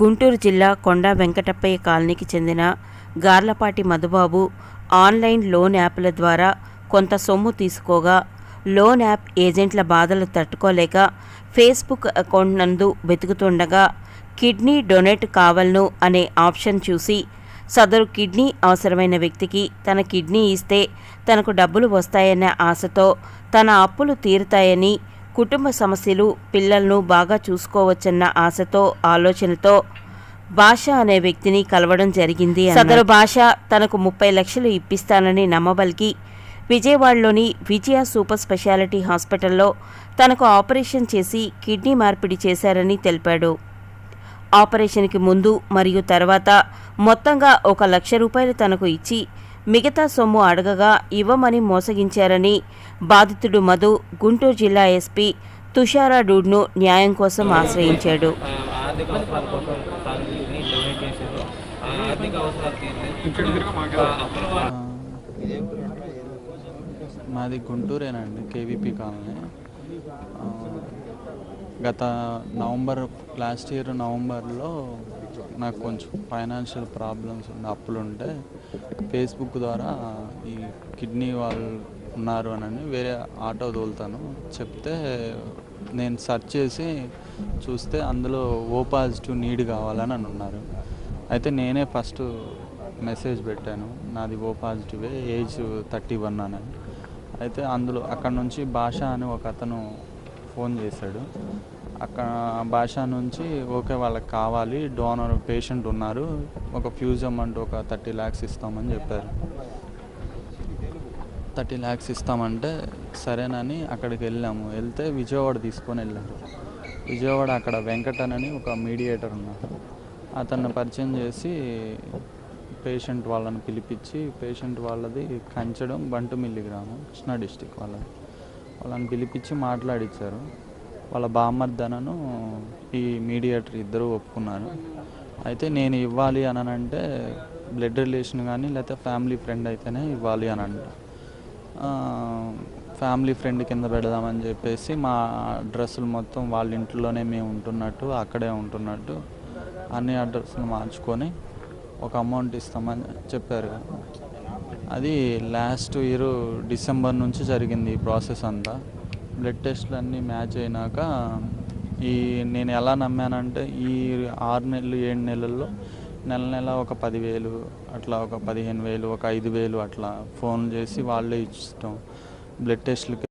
గుంటూరు జిల్లా కొండా వెంకటప్పయ్య కాలనీకి చెందిన గార్లపాటి మధుబాబు ఆన్లైన్ లోన్ యాప్ల ద్వారా కొంత సొమ్ము తీసుకోగా లోన్ యాప్ ఏజెంట్ల బాధలు తట్టుకోలేక ఫేస్బుక్ అకౌంట్ నందు వెతుకుతుండగా కిడ్నీ డొనేట్ కావల్ను అనే ఆప్షన్ చూసి సదరు కిడ్నీ అవసరమైన వ్యక్తికి తన కిడ్నీ ఇస్తే తనకు డబ్బులు వస్తాయనే ఆశతో తన అప్పులు తీరుతాయని కుటుంబ సమస్యలు పిల్లలను బాగా చూసుకోవచ్చన్న ఆశతో ఆలోచనతో భాష అనే వ్యక్తిని కలవడం జరిగింది సదరు భాష తనకు ముప్పై లక్షలు ఇప్పిస్తానని నమ్మబలికి విజయవాడలోని విజయ సూపర్ స్పెషాలిటీ హాస్పిటల్లో తనకు ఆపరేషన్ చేసి కిడ్నీ మార్పిడి చేశారని తెలిపాడు. ఆపరేషన్కి ముందు మరియు తర్వాత మొత్తంగా ఒక లక్ష రూపాయలు తనకు ఇచ్చి మిగతా సొమ్ము అడగగా ఇవ్వమని మోసగించారని బాధితుడు మధు గుంటూరు జిల్లా ఎస్పీ తుషారా డూడ్ను న్యాయం కోసం ఆశ్రయించాడు. మాది గుంటూరేనండి కేవీపీ కాలనీ. గత నవంబర్ లాస్ట్ ఇయర్ నవంబర్లో నాకు కొంచెం ఫైనాన్షియల్ ప్రాబ్లమ్స్ ఉండే అప్పులు ఉంటే ఫేస్బుక్ ద్వారా ఈ కిడ్నీ వాళ్ళు ఉన్నారు అని వేరే ఆటో తోలుతాను. చెప్తే నేను సెర్చ్ చేసి చూస్తే అందులో ఓ పాజిటివ్ నీడ్ కావాలని అని ఉన్నారు. అయితే నేనే ఫస్ట్ మెసేజ్ పెట్టాను నాది ఓ పాజిటివే ఏజ్ థర్టీ వన్ అని. అయితే అందులో అక్కడ నుంచి భాష అని ఒక అతను ఫోన్ చేశాడు. అక్కడ భాష నుంచి ఓకే వాళ్ళకి కావాలి డోనర్ పేషెంట్ ఉన్నారు ఒక ఫ్యూజ్ అంటూ ఒక థర్టీ ల్యాక్స్ ఇస్తామని చెప్పారు. థర్టీ ల్యాక్స్ ఇస్తామంటే సరేనని అక్కడికి వెళ్ళాము. వెళ్తే విజయవాడ తీసుకొని వెళ్ళారు. విజయవాడ అక్కడ వెంకటన్ అని ఒక మీడియేటర్ ఉన్నారు. అతన్ని పరిచయం చేసి పేషెంట్ వాళ్ళని పిలిపించి పేషెంట్ వాళ్ళది కంచడం బంటుమిల్లి గ్రామం కృష్ణా డిస్టిక్ వాళ్ళది. వాళ్ళని పిలిపించి మాట్లాడిచ్చారు. వాళ్ళ బామ్మర్దనను ఈ మీడియేటర్ ఇద్దరు ఒప్పుకున్నారు. అయితే నేను ఇవ్వాలి అని అంటే బ్లడ్ రిలేషన్ కానీ లేకపోతే ఫ్యామిలీ ఫ్రెండ్ అయితేనే ఇవ్వాలి అని అంట ఫ్యామిలీ ఫ్రెండ్ కింద పెడదామని చెప్పేసి మా అడ్రస్లు మొత్తం వాళ్ళ ఇంట్లోనే మేము ఉంటున్నట్టు అక్కడే ఉంటున్నట్టు అన్ని అడ్రస్లు మార్చుకొని ఒక అమౌంట్ ఇస్తామని చెప్పారు. అది లాస్ట్ ఇయర్ డిసెంబర్ నుంచి జరిగింది ఈ ప్రాసెస్ అంతా. బ్లడ్ టెస్ట్లు అన్నీ మ్యాచ్ అయినాక ఈ నేను ఎలా నమ్మానంటే ఈ ఆరు నెలలు ఏడు నెలల్లో నెల నెల ఒక పదివేలు అట్లా ఒక పదిహేను వేలు ఒక ఐదు వేలు అట్లా ఫోన్ చేసి వాళ్ళే ఇష్టం బ్లడ్ టెస్ట్లకి